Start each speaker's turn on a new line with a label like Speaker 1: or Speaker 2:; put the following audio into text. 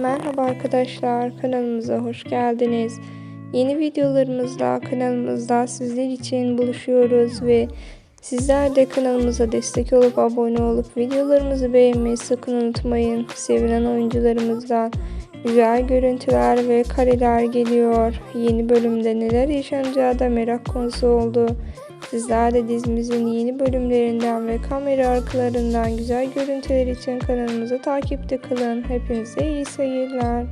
Speaker 1: Merhaba arkadaşlar kanalımıza hoş geldiniz. Yeni videolarımızla kanalımızda sizler için buluşuyoruz ve sizler de kanalımıza destek olup abone olup videolarımızı beğenmeyi sakın unutmayın. Sevilen oyuncularımızdan güzel görüntüler ve kareler geliyor. Yeni bölümde neler yaşanacağı da merak konusu oldu. Sizler de dizimizin yeni bölümlerinden ve kamera arkalarından güzel görüntüler için kanalımızı takipte kalın. Hepinize iyi seyirler.